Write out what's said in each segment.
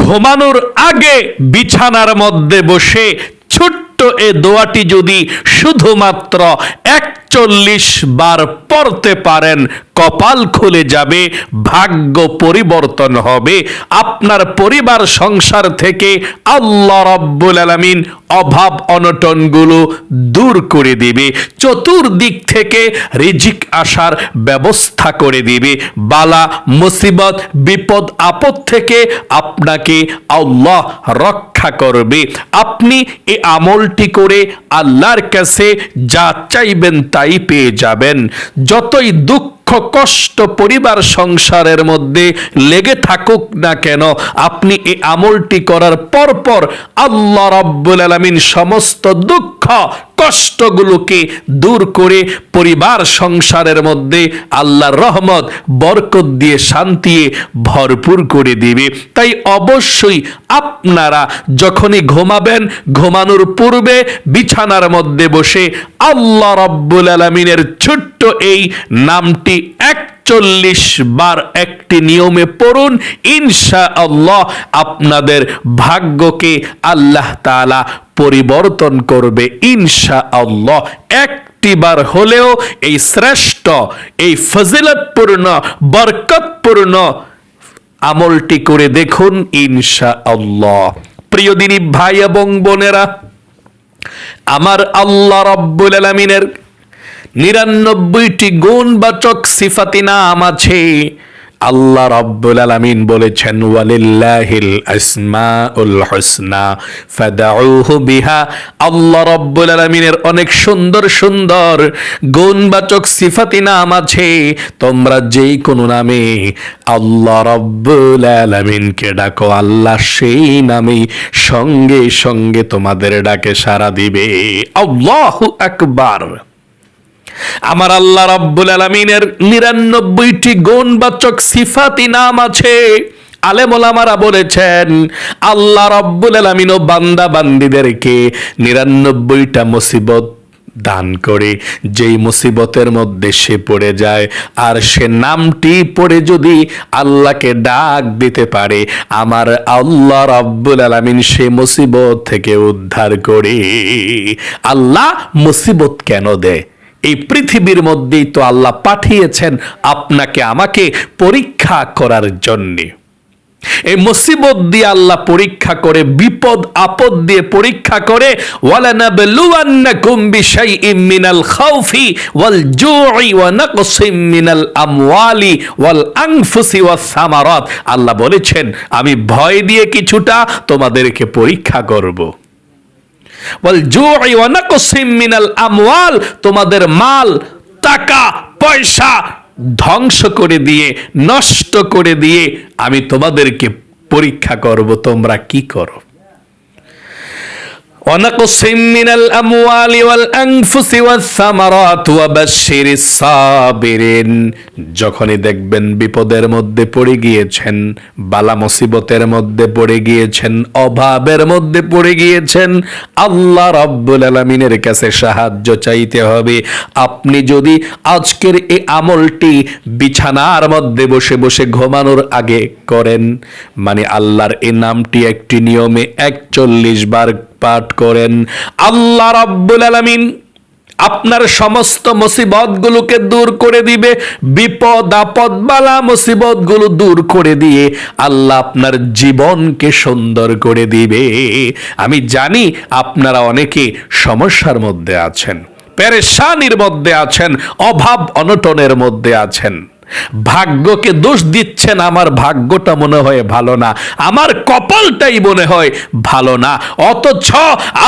ঘুমানোর আগে বিছানার মধ্যে বসে ছোট্ট এ দোয়াটি যদি শুধুমাত্র একচল্লিশ বার পড়তে পারেন, কপাল খুলে যাবে, ভাগ্য পরিবর্তন হবে। আপনার পরিবার, সংসার থেকে আল্লাহ রব্বুল আলামিন অভাব অনটনগুলো দূর করে দিবে। চতুর্দিক থেকে রিজিক আসার ব্যবস্থা করে দিবে। বালা, মুসিবত, বিপদ, আপদ থেকে আপনাকে আল্লাহ রক্ষা করবে। আপনি এ আমলটি করে আল্লাহর কাছে যা চাইবেন তাই পেয়ে যাবেন। যতই দুঃখ, কষ্ট পরিবার সংসারের মধ্যে লেগে থাকুক না কেন, আপনি এই আমলটি করার পরপর পর আল্লাহ রাব্বুল আলামিন সমস্ত দুঃখ কষ্টগুলোকে দূর করে পরিবার সংসারের মধ্যে আল্লাহর রহমত, বরকত দিয়ে শান্তি ভরপুর করে দিবে। তাই অবশ্যই আপনারা যখনই ঘুমাবেন, ঘুমানোর পূর্বে বিছানার মধ্যে বসে আল্লাহ রব্বুল আলমিনের ছোট্ট এই নামটি একচল্লিশ বার একটি নিয়মে পড়ুন ইনশা আল্লাহ আপনাদের ভাগ্যকে আল্লাহ তাআলা পরিবর্তন করবে ইনশা আল্লাহ একটিবার হলেও এই শ্রেষ্ঠ, এই ফজিলতপূর্ণ, বরকতপূর্ণ আমলটি করে দেখুন ইনশা আল্লাহ প্রিয় দিনী ভাই এবং বোনেরা, আমার আল্লাহ রব্বুল আলমিনের নিরানব্বইটি গুণবাচক সিফাতি নাম আছে। আল্লাহ রব্বুল আলামিন বলেছেন, ওয়ালিল্লাহিল আসমাউল হুসনা, ফাদাউহু বিহা। আল্লাহ রব্বুল আলামিনের অনেক সুন্দর সুন্দর গুণবাচক সিফাতি নাম আছে। তোমরা যেই কোনো নামে আল্লাহ রব্বুল আলামিনকে ডাকো, আল্লাহ সেই নামেই সঙ্গে সঙ্গে তোমাদের ডাকে সাড়া দিবে। আল্লাহু আকবার। আমার আল্লাহ রাব্বুল আলমিনের নিরানব্বইটি গুণবাচক সিফাতি নাম আছে। আলেমোলামারা বলেছেন, আল্লাহ রব্বুল আলমিন ও বান্দা বান্দিদেরকে নিরানব্বইটা মুসিবত দান করে। যেই মুসিবতের মধ্যে সে পড়ে যায়, আর সে নামটি পড়ে যদি আল্লাহকে ডাক দিতে পারে, আমার আল্লাহ রাব্বুল আলামিন সে মুসিবত থেকে উদ্ধার করে। আল্লাহ মুসিবত কেন দেয়? এই পৃথিবীর মধ্যেই তো আল্লাহ পাঠিয়েছেন আপনাকে, আমাকে পরীক্ষা করার জন্যে। এই মুসিবত দিয়ে আল্লাহ পরীক্ষা করে, বিপদ, আপদ দিয়ে পরীক্ষা করে খাউফি ওয়াল আমওয়ালি ওয়াল আনফুসি ওয়াস আল্লাহ বলেছেন, আমি ভয় দিয়ে কিছুটা তোমাদেরকে পরীক্ষা করব। নাকসিম মিনাল আমওয়াল, তোমাদের মাল, টাকা, পয়সা ধ্বংস করে দিয়ে, নষ্ট করে দিয়ে আমি তোমাদেরকে পরীক্ষা করব, তোমরা কি করো? ونقص من الأموال والأنفس والثمرات وبشر الصابرين যখনই দেখবেন বিপদের মধ্যে পড়ে গিয়েছেন বালা মুসিবতের মধ্যে পড়ে গিয়েছেন অভাবের মধ্যে পড়ে গিয়েছেন আল্লাহ রাব্বুল আলামিনের কাছে সাহায্য চাইতে হবে আপনি যদি আজকের এই আমলটি বিছানার মধ্যে বসে বসে ঘুমানোর আগে করেন মানে আল্লাহর এই নামটি একটি নিয়মে একচল্লিশ বার পাঠ করেন। আল্লাহ রাব্বুল আলামিন আপনার সমস্ত মুসিবতগুলোকে দূর করে দিবে, বিপদ, আপদ, বালা মুসিবতগুলো দূর করে দিয়ে আল্লাহ আপনার জীবনকে সুন্দর করে দিবে। আমি জানি আপনারা অনেকে সমস্যার মধ্যে আছেন, পেরেশানির মধ্যে আছেন, অভাব অনটনের মধ্যে আছেন। ভাগ্যকে দোষ দিচ্ছেন আমার ভাগ্যটা মনে হয় ভালো না। আমার কপালটাই মনে হয় ভালো না। অথচ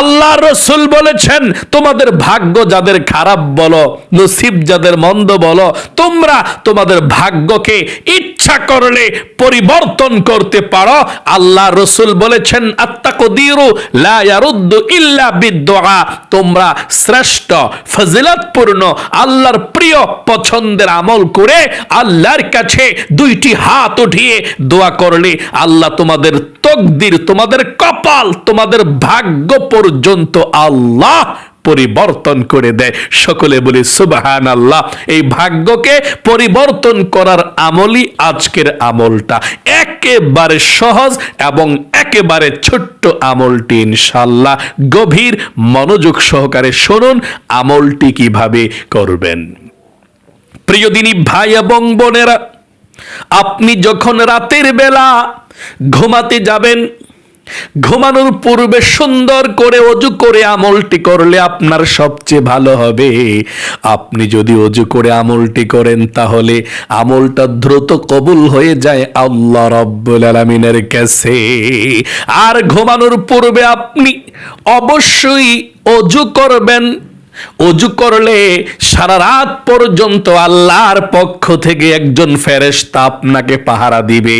আল্লাহ রসুল বলেছেন, তোমাদের ভাগ্য যাদের খারাপ বলো, নসিব যাদের মন্দ বলো, তোমরা তোমাদের ভাগ্যকে ইচ্ছা করলে পরিবর্তন করতে পারো। আল্লাহ রসুল বলেছেন, আত্মাকদিরু লা ইয়ারুদ্দু ইল্লা বিদ্দুআ তোমরা শ্রেষ্ঠ, ফজিলতপূর্ণ, আল্লাহর প্রিয় পছন্দের আমল করে আল্লাহর কাছে দুইটি হাত উঠিয়ে দোয়া করলে আল্লাহ তোমাদের তকদির, তোমাদের কপাল, তোমাদের ভাগ্য পর্যন্ত আল্লাহ পরিবর্তন করে দেয়। সকলে বলি সুবাহান আল্লাহ এই ভাগ্যকে পরিবর্তন করার আমলই আজকের আমলটা। একেবারে সহজ এবং একেবারে ছোট্ট আমলটি ইনশাল্লাহ গভীর মনোযোগ সহকারে শুনুন, আমলটি কীভাবে করবেন। প্রিয় দিনী ভাই এবং বোনেরা, আপনি যখন রাতের বেলা ঘুমাতে যাবেন, ঘুমানোর পূর্বে সুন্দর করে অজু করে আমলটি করলে আপনার সবচেয়ে ভালো হবে। আপনি যদি অজু করে আমলটি করেন, তাহলে আমলটা দ্রুত কবুল হয়ে যায় আল্লাহ রব্বুল আলমিনের কাছে। আর ঘুমানোর পূর্বে আপনি অবশ্যই অজু করবেন অজু করলে সারা রাত পর্যন্ত আল্লাহর পক্ষ থেকে একজন ফেরেস্তা আপনাকে পাহারা দিবে।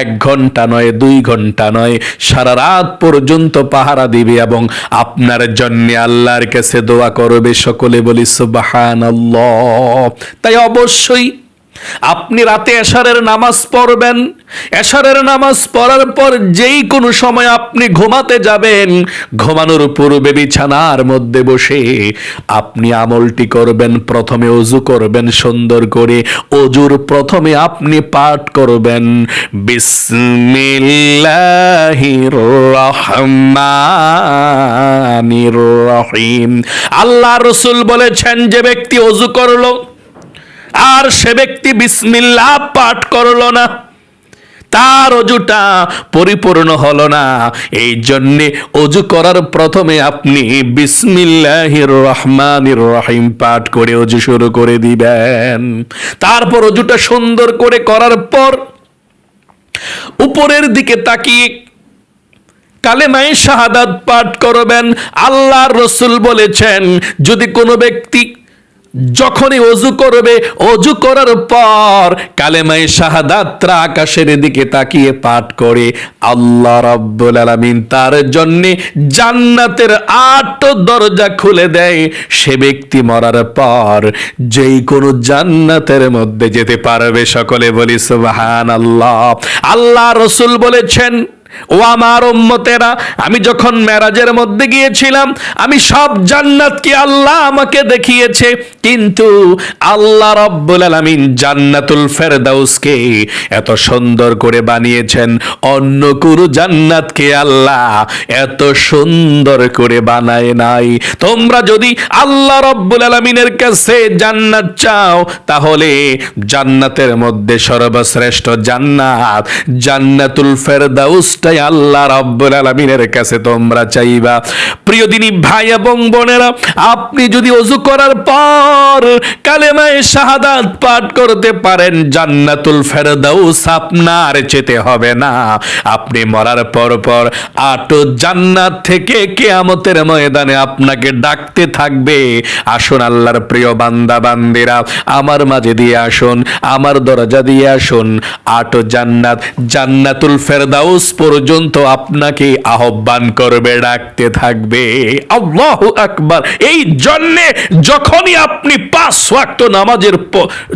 এক ঘণ্টা নয়, দুই ঘণ্টা নয়, সারা রাত পর্যন্ত পাহারা দিবে এবং আপনার জন্যে আল্লাহর কাছে দোয়া করবে সকলে বলি সুবাহান তাই অবশ্যই আপনি রাতে এশারের নামাজ পড়বেন। এশারের নামাজ পড়ার পর যেই কোনো সময় আপনি ঘুমাতে যাবেন, ঘুমানোর পূর্বে বিছানার মধ্যে বসে আপনি আমলটি করবেন, প্রথমে অজু করবেন সুন্দর করে। অজুর প্রথমে আপনি পাঠ করবেন। বিসমিল্লাহির রহমানির রহিম। আল্লাহ রসুল বলেছেন, যে ব্যক্তি অজু করল আর সে ব্যক্তি বিসমিল্লাহ পাঠ করল না। তার অজুটা পরিপূর্ণ হলো না। এই জন্যে অজু করার প্রথমে আপনি বিসমিল্লাহির রহমানির রহিম পাঠ করে অজু শুরু করে দিবেন। তারপর অজুটা সুন্দর করে করার পর উপরের দিকে তাকিয়ে কালেমায় শাহাদাত পাঠ করবেন। আল্লাহর রসুল বলেছেন, যদি কোনো ব্যক্তি যখনই অজু করবে, অজু করার পর কালেমায় শাহাদাত্রা আকাশের দিকে তাকিয়ে পাঠ করে, আল্লাহ রাব্বুল আলামিন তার জন্য জান্নাতের আট দরজা খুলে দেয়। সে ব্যক্তি মরার পর যেই কোনো জান্নাতের মধ্যে যেতে পারবে, সকলে বলি সুবহান আল্লাহ আল্লাহ রসুল বলেছেন ও আমার উম্মতেরা, আমি যখন মেরাজের মধ্যে গিয়েছিলাম, আমি সব জান্নাতকে আল্লাহ আমাকে দেখিয়েছে। কিন্তু আল্লাহ রব্বুল আলামিন জান্নাতুল ফেরদাউসকে এত সুন্দর করে বানিয়েছেন, অন্য কোনো জান্নাতকে আল্লাহ এত সুন্দর করে বানায় নাই। তোমরা যদি আল্লাহ রব্বুল আলামিনের কাছে জান্নাত চাও, তাহলে জান্নাতের মধ্যে সর্বশ্রেষ্ঠ জান্নাত জান্নাতুল ফেরদাউসটাই আল্লাহ রাব্বুল আলামিনের কাছে তোমরা চাইবা। প্রিয় দিনী ভাই এবং বোনেরা, আপনি যদি অজু করার পর কালেমায়ে শাহাদাত পাঠ করতে পারেন, জান্নাতুল ফেরদাউস আপনার যেতে হবে না। আপনি মরার পর পর আটো জান্নাত থেকে কেয়ামতের ময়দানে আপনাকে ডাকতে থাকবে। আসুন আল্লাহর প্রিয় বান্দা, বান্দিরা, আমার মাঝে দিয়ে আসুন, আমার দরজা দিয়ে আসুন। আটো জান্নাত, জান্নাতুল ফেরদাউস পর্যন্ত আপনাকে আহ্বান করবে, ডাকতে থাকবে। আল্লাহু আকবার। এই জন্যে যখনই আপনি পাঁচ ওয়াক্ত নামাজের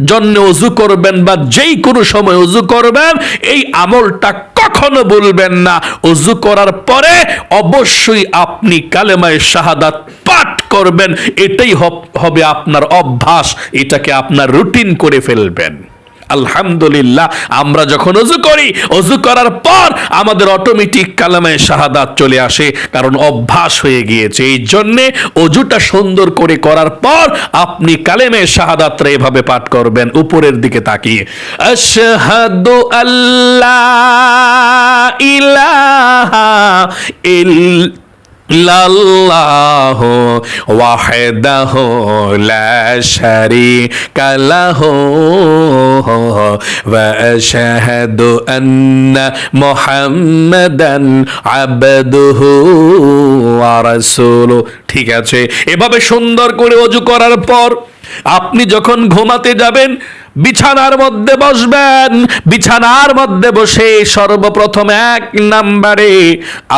জন্য অজু করবেন বা যেই কোনো সময় অজু করবেন, এই আমলটা কখনো বলবেন না। অজু করার পরে অবশ্যই আপনি কালেমায় শাহাদাত পাঠ করবেন। এটাই হবে আপনার অভ্যাস। এটাকে আপনার রুটিন করে ফেলবেন। আলহামদুলিল্লাহ, আমরা যখন অজু করি, অজু করার পর আমাদের অটোমেটিক কালামে শাহাদাত চলে আসে, কারণ অভ্যাস হয়ে গিয়েছে। এই জন্যে অজুটা সুন্দর করে করার পর আপনি কালেমে শাহাদাতরা এভাবে পাঠ করবেন, উপরের দিকে তাকিয়ে। আশহাদু আল্লাহ ইলাহা ইল লাল্লাহ ওয়াহদাহ লা শারীকা লাহু ওয়া আশহাদু আন্না মুহাম্মাদান আবদুহু ওয়া রাসূলুহু ঠিক আছে? এভাবে সুন্দর করে অজু করার পর আপনি যখন ঘুমাতে যাবেন বিছানার মধ্যে বসবেন, বিছানার মধ্যে বসে সর্বপ্রথম এক নাম্বারে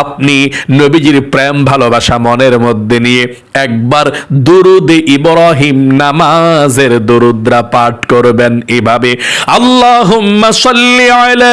আপনি নবীজির প্রেম, ভালোবাসা মনের মধ্যে নিয়ে একবার দুরুদে ইব্রাহিম নামাজের দরুদ্রা পাঠ করবেন। এভাবে আল্লাহ সল্লি আলা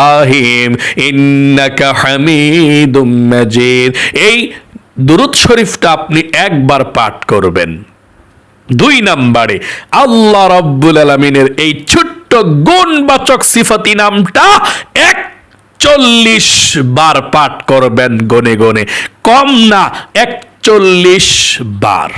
ইব্রাহিম, ইন্নাকা হামিদুম মাজিদ। এই দুরুদ শরীফটা আপনি একবার পাঠ করবেন। দুই নম্বরে, আল্লাহ রব্বুল আলমিনের এই ছোট্ট গুণবাচক সিফাতি নামটা এক চল্লিশ বার পাঠ করবেন গনে গনে। কম না, একচল্লিশ বার।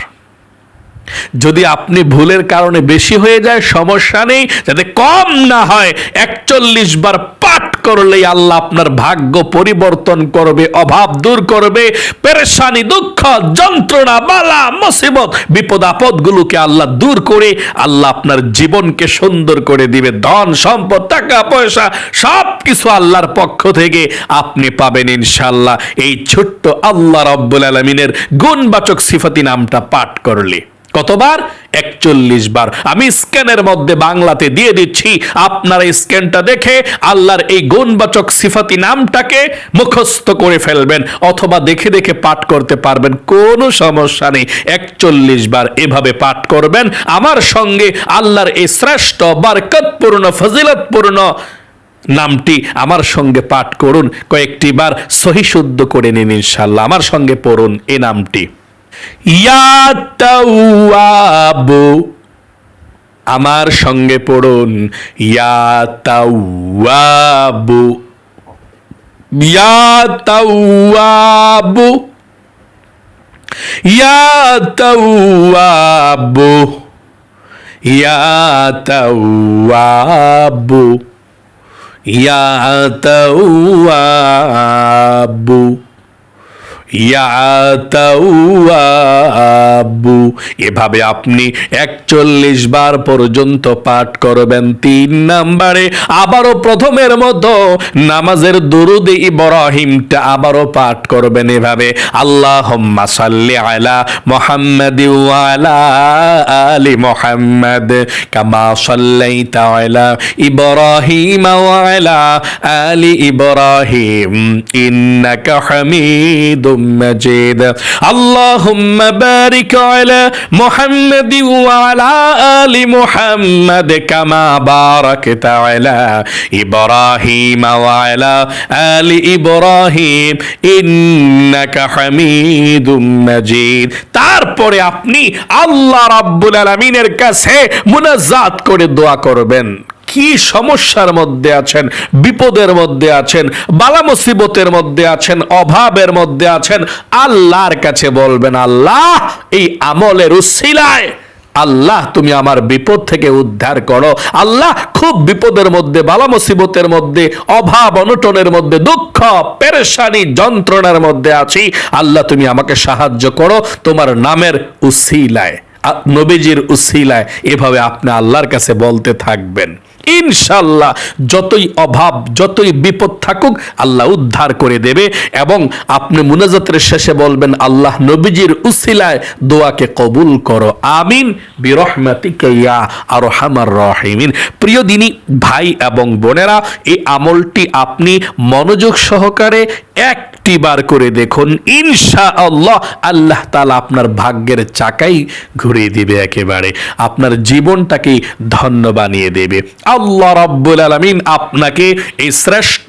যদি আপনি ভুলের কারণে বেশি হয়ে যায়, সমস্যা নেই। যাতে কম না হয়, একচল্লিশ বার পাঠ করলেই আল্লাহ আপনার ভাগ্য পরিবর্তন করবে, অভাব দূর করবে। পেরেশানি, দুঃখ, যন্ত্রণা, বালা, মুসিবত, বিপদ, আপদগুলোকে আল্লাহ দূর করে, আল্লাহ আপনার জীবনকে সুন্দর করে দিবে। ধন, সম্পদ, টাকা, পয়সা সব কিছু আল্লাহর পক্ষ থেকে আপনি পাবেন ইনশাল্লাহ এই ছোট্ট আল্লাহ রব্বুল আলমিনের গুণবাচক সিফাতি নামটা পাঠ করলে। কতবার? একচল্লিশ বার। আমি স্ক্যানের মধ্যে বাংলাতে দিয়ে দিচ্ছি, আপনারা স্ক্যানটা দেখে আল্লাহর এই গুণবাচক সিফাতি নামটাকে মুখস্থ করে ফেলবেন, অথবা দেখে দেখে পাঠ করতে পারবেন, কোনো সমস্যা নেই। একচল্লিশ বার এভাবে পাঠ করবেন। আমার সঙ্গে আল্লাহর এই শ্রেষ্ঠ, বারকতপূর্ণ, ফজিলতপূর্ণ নামটি আমার সঙ্গে পাঠ করুন। কয়েকটি বার সহি শুদ্ধ করে নিন ইনশাল্লাহ আমার সঙ্গে পড়ুন এ নামটি। ইয়া আমার সঙ্গে পড়ুন। ইয়া তাওয়াবু ইয়া তাওয়াবু ইয়া ইয়া ইয়া ইয়াতাওয়াবু এভাবে আপনি একচল্লিশ বার পর্যন্ত পাঠ করবেন তিন নাম্বারে। আবারও প্রথমের মতো নামাজের দুরুদে ইব্রাহিমটা আবারও পাঠ করবেন এভাবে। আল্লাহ সাল্লি আলা মোহাম্মদ ওয়ালা আলি মোহাম্মদ কামা সাল্লাইতা আলা ইব্রাহিম ওয়ালা আলি ইব্রাহিম। ইন্নাকা হামিদুম مجيد اللهم بارك على محمد وعلى آل محمد كما باركت على إبراهيم وعلى آل إبراهيم إنك حميد مجيد তারপরে আপনি আল্লাহ রাব্বুল আলামিনের কাছে মুনাজাত করে দোয়া করবেন কি সমস্যার মধ্যে আছেন? বিপদের মধ্যে আছেন? বালা মুসিবতের মধ্যে আছেন? অভাবের মধ্যে আছেন? আল্লাহর কাছে বলবেন, আল্লাহ, এই আমলের উসিলায় আল্লাহ, তুমি আমার বিপদ থেকে উদ্ধার করো। আল্লাহ, খুব বিপদের মধ্যে, বালা মুসিবতের মধ্যে, অভাব, অনটনের মধ্যে, দুঃখ, পেরেশানি, যন্ত্রণার মধ্যে আছি। আল্লাহ, তুমি আমাকে সাহায্য করো তোমার নামের উসিলায় নবীজির উসিলায়। এভাবে আপনি আল্লাহর কাছে বলতে থাকবেন। ইনশাল্লাহ যতই অভাব, যতই বিপদ থাকুক, আল্লাহ উদ্ধার করে দেবে এবং আপনি মুনাজাতের শেষে বলবেন, আল্লাহ নবীজির উসিলায় দোয়াকে কবুল করো। আমিন। ইয়া আরহামার রহিমিন। প্রিয় দিনী, ভাই এবং বোনেরা, এই আমলটি আপনি মনোযোগ সহকারে একটি বার করে দেখুন। ইনশা আল্লাহ আল্লাহ তালা আপনার ভাগ্যের চাকাই ঘুরিয়ে দিবে একেবারে। আপনার জীবনটাকেই ধন্য বানিয়ে দেবে। আল্লাহ রাব্বুল আলামিন আপনাকে এই শ্রেষ্ঠ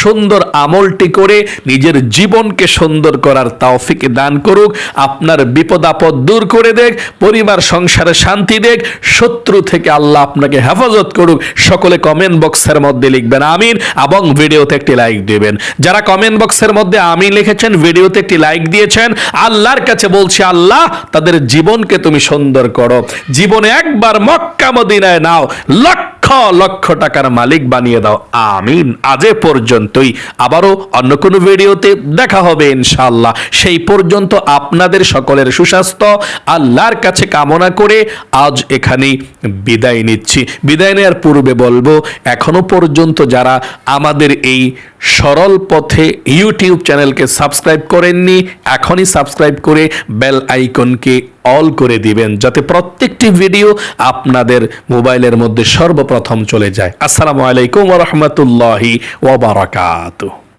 সুন্দর আমলটি করে নিজের জীবনকে সুন্দর করার তৌফিক দান করুক। আপনার বিপদ আপদ দূর করে দেখ, পরিবার, সংসারে শান্তি দেখ, শত্রু থেকে আল্লাহ আপনাকে হেফাজত করুক। সকলে কমেন্ট বক্সের মধ্যে লিখবেন আমিন এবং ভিডিওতে একটি লাইক দেবেন। যারা কমেন্ট বক্সের মধ্যে আমি লিখেছেন, ভিডিওতে একটি লাইক দিয়েছেন, আল্লাহর কাছে বলছি, আল্লাহ, তাদের জীবনকে তুমি সুন্দর করো। জীবনে একবার মক্কা মদিনায় নাও, লক্ষ লক্ষ টাকার মালিক বানিয়ে দাও। আমিন। আজে পর্যন্তই। আবারও অন্য কোনো ভিডিওতে দেখা হবে ইনশাল্লাহ সেই পর্যন্ত আপনাদের সকলের সুস্বাস্থ্য, আল্লাহর কাছে কামনা করে আজ এখানেই বিদায় নিচ্ছি। বিদায় নেওয়ার পূর্বে বলব, এখনও পর্যন্ত যারা আমাদের এই সরল পথে ইউটিউব চ্যানেলকে সাবস্ক্রাইব করেননি, এখনই সাবস্ক্রাইব করে বেল আইকনকে অল করে দিবেন, যাতে প্রত্যেকটি ভিডিও আপনাদের মোবাইলের মধ্যে সর্বপ্রথম চলে যায়। আসসালামু আলাইকুম ওরহমতুল্লাহি ওবরাকাতুহ